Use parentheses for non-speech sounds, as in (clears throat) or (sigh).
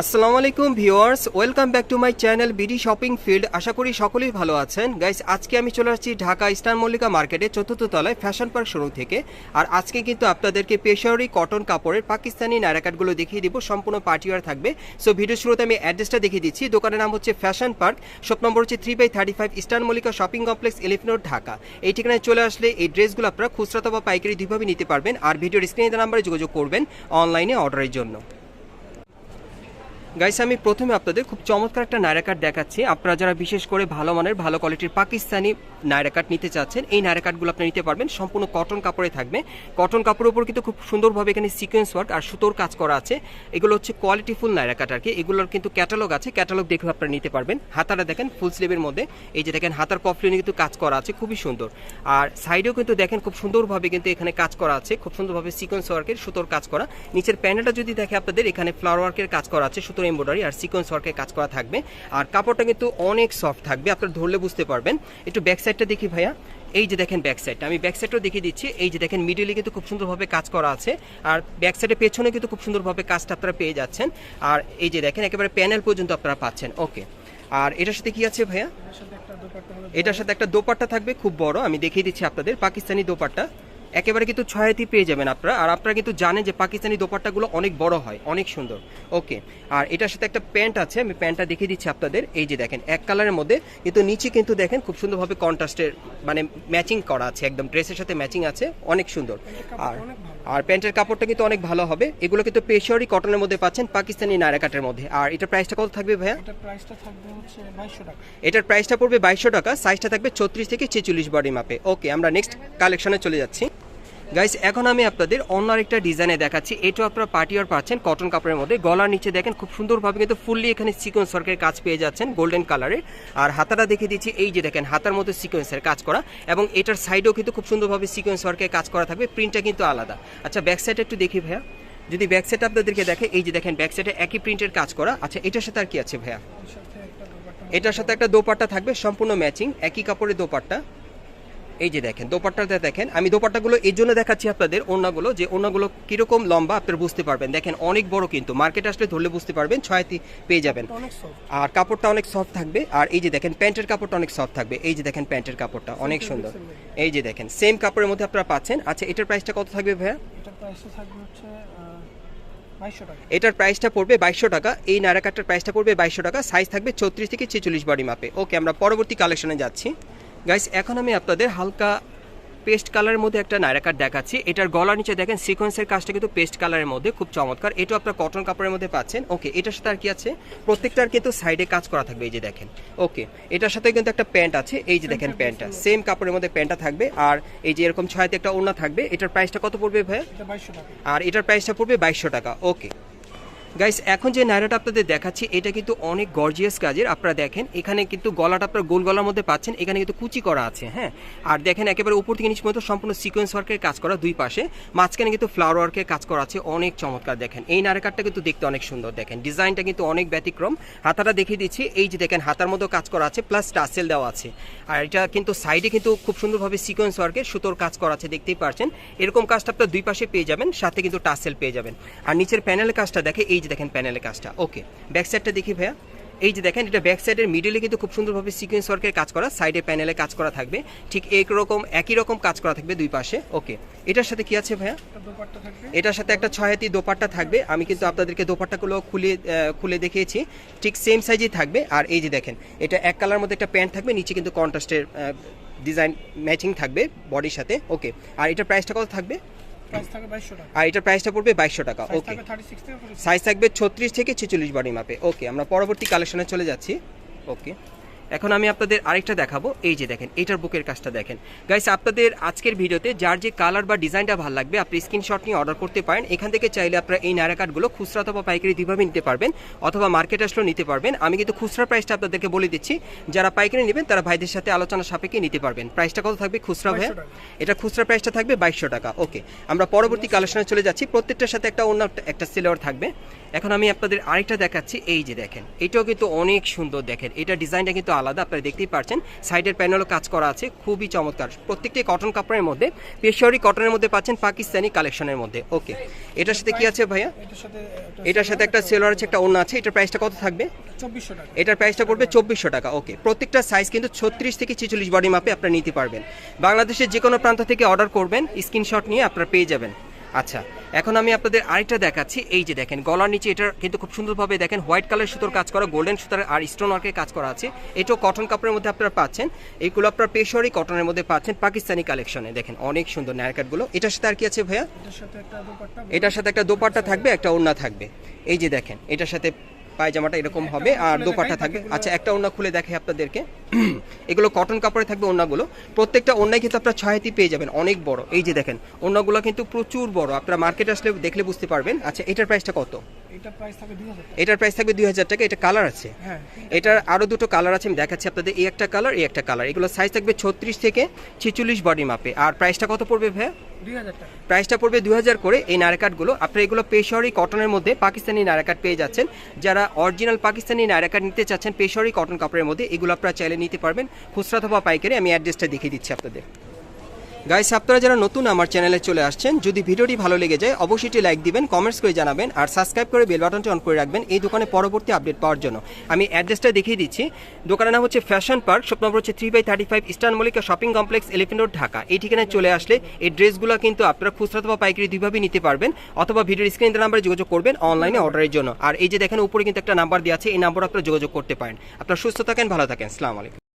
আসসালামু আলাইকুম viewers, welcome back to my channel BD shopping field. আশা করি সকলেই ভালো আছেন। গাইস, আজকে আমি চলে আসছি ঢাকা ইস্টার্ন মল্লিকা মার্কেটে চতুর্থ তলায় ফ্যাশন পার্ক শোরুম থেকে। আর আজকে কিন্তু আপনাদেরকে পেশাওয়ারি কটন কাপড়ের পাকিস্তানি নায়রাকাটগুলো দেখিয়ে দিব। সম্পূর্ণ পার্টিওয়ার থাকবে। সো ভিডিও শুরুতে আমি অ্যাড্রেসটা দেখিয়ে দিচ্ছি। দোকানের নাম হচ্ছে ফ্যাশন পার্ক। শপ নম্বর হচ্ছে three by thirty five eastern Mallika shopping complex elephant road, Dhaka. এই ঠিকানায় চলে আসলে এই ড্রেসগুলো আপনারা খুচরা বা পাইকারি দুইভাবে নিতে পারবেন। আর ভিডিওর স্ক্রিনে নাম্বারে যোগাযোগ করবেন অনলাইনে অর্ডারের জন্য। গাইস আমি প্রথমে আপনাদের খুব চমৎকার একটা নায়রা কার্ড দেখাচ্ছি। আপনারা যারা বিশেষ করে ভালো মানের, ভালো কোয়ালিটির পাকিস্তানি নায়রা কাট নিতে চাচ্ছেন, এই নায়রা কাটগুলো আপনি নিতে পারবেন। সম্পূর্ণ কটন কাপড়ে থাকবে। কটন কাপড়ের উপর কিন্তু খুব সুন্দরভাবে এখানে সিকোয়েন্স ওয়ার্ক আর সুতোর কাজ করা আছে। এগুলো হচ্ছে কোয়ালিটিফুল নায়রা কাট আর কি এগুলোর কিন্তু ক্যাটালগ আছে। ক্যাটালগ দেখে আপনারা নিতে পারবেন। হাতাটা দেখেন ফুল স্লিভের মধ্যে। এই যে দেখেন, হাতার কফলিনে কিন্তু কাজ করা আছে। খুবই সুন্দর। আর সাইডেও কিন্তু দেখেন, খুব সুন্দরভাবে কিন্তু এখানে কাজ করা আছে। খুব সুন্দরভাবে সিকোয়েন্স ওয়ার্কের সুতোর কাজ করা। নিচের প্যানেলটা যদি দেখে আপনাদের, এখানে ফ্লাওয়ার ওয়ার্কের কাজ করা আছে, সুতোর এমব্রয়ডারি আর সিকোয়েন্স ওয়ার্কের কাজ করা থাকবে। আর কাপড়টা কিন্তু অনেক সফট থাকবে। আপনারা ধরলে বুঝতে পারবেন। একটু ব্যাক সাইডটা দেখি ভাইয়া। এই যে দেখেন ব্যাক সাইডটা আমি ব্যাক সাইডটাও দেখিয়ে দিচ্ছি। এই যে দেখেন মিডিলে কিন্তু খুব সুন্দরভাবে কাজ করা আছে। আর ব্যাক সাইডের পেছনে কিন্তু খুব সুন্দরভাবে কাজটা আপনারা পেয়ে যাচ্ছেন। আর এই যে দেখেন, একেবারে প্যানেল পর্যন্ত আপনারা পাচ্ছেন। ওকে আর এটার সাথে কি আছে ভাইয়া? এটার সাথে একটা দোপাট্টা থাকবে। খুব বড়। আমি দেখিয়ে দিচ্ছি আপনাদের। পাকিস্তানি দোপাট্টা। একেবারে কিন্তু ছয়াতি পেয়ে যাবেন আপনারা। আর আপনারা কিন্তু জানেন যে পাকিস্তানি দোপাট্টাগুলো অনেক বড় হয় অনেক সুন্দর। ওকে আর এটার সাথে একটা প্যান্ট আছে আমি প্যান্টটা দেখিয়ে দিচ্ছি আপনাদের। এই যে দেখেন এক কালারের মধ্যে কিন্তু নিচে কিন্তু দেখেন খুব সুন্দরভাবে কন্ট্রাস্টের মানে ম্যাচিং করা আছে একদম ড্রেসের সাথে ম্যাচিং আছে অনেক সুন্দর। আর আর প্যান্টের কাপড়টা কিন্তু অনেক ভালো হবে। এগুলো কিন্তু পেশোয়ারি কটনের মধ্যে পাচ্ছেন পাকিস্তানি নায়রাকাটের মধ্যে। আর এটার প্রাইসটা কত থাকবে ভাইয়া? এটার প্রাইসটা পড়বে বাইশশো টাকা সাইজটা থাকবে ছত্রিশ থেকে ছেচল্লিশ বডি মাপে ওকে আমরা নেক্সট কালেকশনে চলে যাচ্ছি। গাইস এখন আমি আপনাদের অন্য আরেকটা ডিজাইনে দেখাচ্ছি। এটাও আপনারা পার্টিওয়ার পাচ্ছেন কটন কাপড়ের মধ্যে। গলার নিচে দেখেন, খুব সুন্দরভাবে কিন্তু ফুললি এখানে সিকোয়েন্স ওয়ার্কের কাজ পেয়ে যাচ্ছেন গোল্ডেন কালারের আর হাতাটা দেখে দিচ্ছি, এই যে দেখেন, হাতার মধ্যে সিকোয়েন্সের কাজ করা। এবং এটার সাইডেও কিন্তু খুব সুন্দরভাবে সিকোয়েন্স ওয়ার্কের কাজ করা থাকবে প্রিন্টটা কিন্তু আলাদা। আচ্ছা ব্যাক সাইড একটু দেখি ভাইয়া। যদি ব্যাক সাইড আপনাদেরকে দেখে, এই যে দেখেন ব্যাক সাইডে একই প্রিন্টের কাজ করা। আচ্ছা এটার সাথে আর কি আছে ভাইয়া? একটা এটার সাথে একটা দোপাট্টা থাকবে, সম্পূর্ণ ম্যাচিং একই কাপড়ের দোপাট্টা। এই যে দেখেন দোপাট্টাটা দেখেন আমি দোপাট্টাগুলো এই জন্য দেখাচ্ছি আপনাদের ওড়নাগুলো যে ওড়নাগুলো কীরকম লম্বা আপনারা বুঝতে পারবেন। দেখেন অনেক বড় কিন্তু মার্কেট আসলে ধরলে বুঝতে পারবেন ছয়টি পেয়ে যাবেন। আর কাপড়টা অনেক সফট থাকবে আর এই যে দেখেন প্যান্টের কাপড়টা অনেক সফট থাকবে। এই যে দেখেন প্যান্টের কাপড়টা অনেক সুন্দর। এই যে দেখেন সেম কাপড়ের মধ্যে আপনারা পাচ্ছেন। আচ্ছা এটার প্রাইসটা কত থাকবে ভাইয়া? এটার প্রাইসটা থাকবে হচ্ছে এটার প্রাইসটা পড়বে বাইশশো টাকা। এই নারাকাটার প্রাইসটা পড়বে বাইশশো টাকা। সাইজ থাকবে ছত্রিশ থেকে ছেচল্লিশ বডি মাপে ওকে আমরা পরবর্তী কালেকশনে যাচ্ছি। গাইস এখন আমি আপনাদের হালকা পেস্ট কালারের মধ্যে একটা নায়রাকাট দেখাচ্ছি। এটার গলার নিচে দেখেন সিকোয়েন্সের কাজটা কিন্তু পেস্ট কালারের মধ্যে খুব চমৎকার। এটা আপনার কটন কাপড়ের মধ্যে পাচ্ছেন। ওকে এটার সাথে আর কি আছে? প্রত্যেকটার কিন্তু সাইডে কাজ করা থাকবে এই যে দেখেন। ওকে এটার সাথে কিন্তু একটা প্যান্ট আছে। এই যে দেখেন প্যান্টটা সেম কাপড়ের মধ্যে প্যান্টটা থাকবে। আর এই যে এরকম ছয়তে একটা ওড়না থাকবে এটার প্রাইসটা কত পড়বে ভাই এটা বাইশশো টাকা। আর এটার প্রাইসটা পড়বে বাইশশো টাকা। ওকে গাইস এখন যে নায়রাটা আপনাদের দেখাচ্ছি, এটা কিন্তু অনেক গর্জিয়াস কাজের। আপনারা দেখেন, এখানে কিন্তু গলাটা আপনার গোল গলার মধ্যে পাচ্ছেন, এখানে কিন্তু কুচি করা আছে হ্যাঁ? আর দেখেন, একেবারে উপর থেকে নিচ পর্যন্ত সম্পূর্ণ সিকোয়েন্স ওয়ার্কের কাজ করা দুই পাশে। মাঝখানে কিন্তু ফ্লাওয়ার ওয়ার্কের কাজ করা আছে, অনেক চমৎকার দেখেন। এই নায়রাকারটা কিন্তু দেখতে অনেক সুন্দর, দেখেন। ডিজাইনটা কিন্তু অনেক ব্যতিক্রম। হাতাটা দেখিয়ে দিচ্ছি, এই যে দেখেন, হাতার মতো কাজ করা আছে প্লাস টাসেল দেওয়া আছে। আর এটা কিন্তু সাইডে কিন্তু খুব সুন্দরভাবে সিকোয়েন্স ওয়ার্কের সুতোর কাজ করা আছে, দেখতেই পারছেন। এরকম কাজটা আপনার দুই পাশে পেয়ে যাবেন, সাথে কিন্তু টাসেল পেয়ে যাবেন। আর নিচের প্যানেলের কাজটা দেখে, এই যে দেখেন প্যানেলের কাজটা। ওকে ব্যাক সাইডটা দেখি ভাইয়া। এই যে দেখেন এটা ব্যাক সাইডের মিডিলে কিন্তু খুব সুন্দরভাবে সিকোয়েন্স ওয়ার্কের কাজ করা সাইডে প্যানেলে কাজ করা থাকবে। ঠিক একরকম একই রকম কাজ করা থাকবে দুই পাশে। ওকে এটার সাথে কি আছে ভাইয়া? এটার সাথে একটা ছয় হাতি দোপাট্টা থাকবে। আমি কিন্তু আপনাদেরকে দোপাট্টাগুলো খুলে খুলে দেখিয়েছি। ঠিক সেম সাইজেই থাকবে। আর এই যে দেখেন এটা এক কালার মধ্যে একটা প্যান্ট থাকবে নিচে কিন্তু কন্ট্রাস্টের ডিজাইন ম্যাচিং থাকবে বডির সাথে। ওকে আর এটার প্রাইসটা কত থাকবে? আর এটার প্রাইসটা পড়বে বাইশশো টাকা ওকে থাকবে থার্টি সিক্স থেকে 46 সাইজ থাকবে ছত্রিশ থেকে ছেচল্লিশ বডি মাপে ওকে আমরা পরবর্তী কালেকশনে চলে যাচ্ছি ওকে এখন আমি আপনাদের আরেকটা দেখাবো। এই যে দেখেন এটার বুকের কাজটা দেখেন। গাইস আপনাদের আজকের ভিডিওতে যার যে কালার বা ডিজাইনটা ভালো লাগবে আপনি স্ক্রিনশট নিয়ে অর্ডার করতে পারেন। এখান থেকে চাইলে আপনারা এই নায়রা কার্ডগুলো খুচরা অথবা পাইকারি দুইভাবে নিতে পারবেন অথবা মার্কেট আসলেও নিতে পারবেন। আমি কিন্তু খুচরা প্রাইসটা আপনাদেরকে বলে দিচ্ছি। যারা পাইকারি নেবেন তারা ভাইদের সাথে আলোচনা সাপেক্ষে নিতে পারবেন। প্রাইসটা কত থাকবে? খুচরা ভাই 2200 টাকা। এটা খুচরা প্রাইসটা থাকবে বাইশশো টাকা। ওকে আমরা পরবর্তী কালেকশনে চলে যাচ্ছি। প্রত্যেকটার সাথে একটা অন্য একটা- সিলোয়ার থাকবে। এখন আমি আপনাদের আরেকটা দেখাচ্ছি। এই যে দেখেন এটাও কিন্তু অনেক সুন্দর দেখেন। এটা ডিজাইনটা কিন্তু আলাদা আপনারা দেখতেই পাচ্ছেন সাইডের প্যানেলও কাজ করা আছে খুবই চমৎকার। প্রত্যেকটি কটন কাপড়ের মধ্যে পেশোয়ারি কটনের মধ্যে পাচ্ছেন পাকিস্তানি কালেকশনের মধ্যে। ওকে এটার সাথে কি আছে ভাইয়া? এটার সাথে একটা সেলোয়ার আছে একটা অন্য আছে এটার প্রাইসটা কত থাকবে? এটার প্রাইসটা পড়বে চব্বিশশো টাকা ওকে। প্রত্যেকটা সাইজ কিন্তু ছত্রিশ থেকে ছিচল্লিশ বডি মাপে আপনারা নিতে পারবেন। বাংলাদেশের যে কোনো প্রান্ত থেকে অর্ডার করবেন স্ক্রিনশট নিয়ে আপনারা পেয়ে যাবেন। আচ্ছা এখন আমি আপনাদের আরেকটা দেখাচ্ছি। এই যে দেখেন গলার নিচে এটা কিন্তু খুব সুন্দরভাবে দেখেন হোয়াইট কালার সুতোর কাজ করা গোল্ডেন সুতার আর স্টোন ওয়ার্কের কাজ করা আছে। এটাও কটন কাপড়ের মধ্যে আপনারা পাচ্ছেন। এইগুলো আপনার পেশোয়ারি কটনের মধ্যে পাচ্ছেন পাকিস্তানি কালেকশনে। দেখেন অনেক সুন্দর ন্যারকাটগুলো এটার সাথে আর কি আছে ভাইয়া? এটার সাথে একটা দুপাট্টা এটার সাথে একটা দোপাট্টা থাকবে একটা ওড়না থাকবে। এই যে দেখেন এটার সাথে পায়জামাটা এরকম হবে আর দোপাট্টা থাকবে। আচ্ছা একটা ওড়না খুলে দেখে আপনাদেরকে। (clears throat) এগুলো কটন কাপড়ে থাকবে ওড়নাগুলো। প্রত্যেকটা ওড়নায় কিন্তু আপনারা ছয়াতি পেয়ে যাবেন অনেক বড়। এই যে দেখেন ওড়নাগুলো কিন্তু প্রচুর বড়। আপনারা মার্কেটে আসলে দেখলে বুঝতে পারবেন। আচ্ছা এটার প্রাইসটা কত? এটার প্রাইস থাকবে দুই হাজার টাকা। এটা কালার আছে। হ্যাঁ এটার আরও দুটো কালার আছে আমি দেখাচ্ছি আপনাদের এই একটা কালার এই একটা কালার এগুলো সাইজ থাকবে ছত্রিশ থেকে ছেচল্লিশ বডি মাপে আর প্রাইসটা কত পড়বে ভাইয়া? প্রাইসটা পড়বে দুই হাজার করে এই নারাকাটগুলো আপনারা এগুলো পেশোয়ারি কটনের মধ্যে পাকিস্তানি নারাকাট পেয়ে যাচ্ছেন। যারা অরিজিনাল পাকিস্তানি নারাকাট নিতে চাচ্ছেন পেশোয়ারি কটন কাপড়ের মধ্যে এগুলো আপনারা চাইলে নিতে পারবেন। খুচরা অথবা পাইকারি আমি অ্যাড্রেসটা দেখিয়ে দিচ্ছি আপনাদের। গাইস আপনারা যারা নতুন আমার চ্যানেলে চলে আসছেন, যদি ভিডিওটি ভালো লেগে যায়, অবশ্যই লাইক দিবেন কমেন্টস করে জানাবেন, আর সাবস্ক্রাইব করে বেল বাটনটি অন করে রাখবেন এই দোকানে পরবর্তী আপডেট পাওয়ার জন্য। আমি অ্যাড্রেসটা দেখিয়ে দিচ্ছি। দোকানের নাম হচ্ছে ফ্যাশন পার্ক শপ নম্বর হচ্ছে three by thirty five eastern Mallika shopping complex elephant road Dhaka. এই ঠিকানায় চলে আসলে এই ড্রেসগুলো কিন্তু আপনারা খুচরা অথবা পাইকারি দুইভাবেই নিতে পারবেন, অথবা ভিডিওর স্ক্রিন নাম্বারে যোগাযোগ করবেন অনলাইনে অর্ডারের জন্য। আর এই যে দেখেন, উপরে কিন্তু একটা নাম্বার দেওয়া আছে, এই নাম্বার আপনারা যোগাযোগ করতে পারেন। আপনারা সুস্থ থাকেন, ভালো থাকেন। আসসালামু আলাইকুম।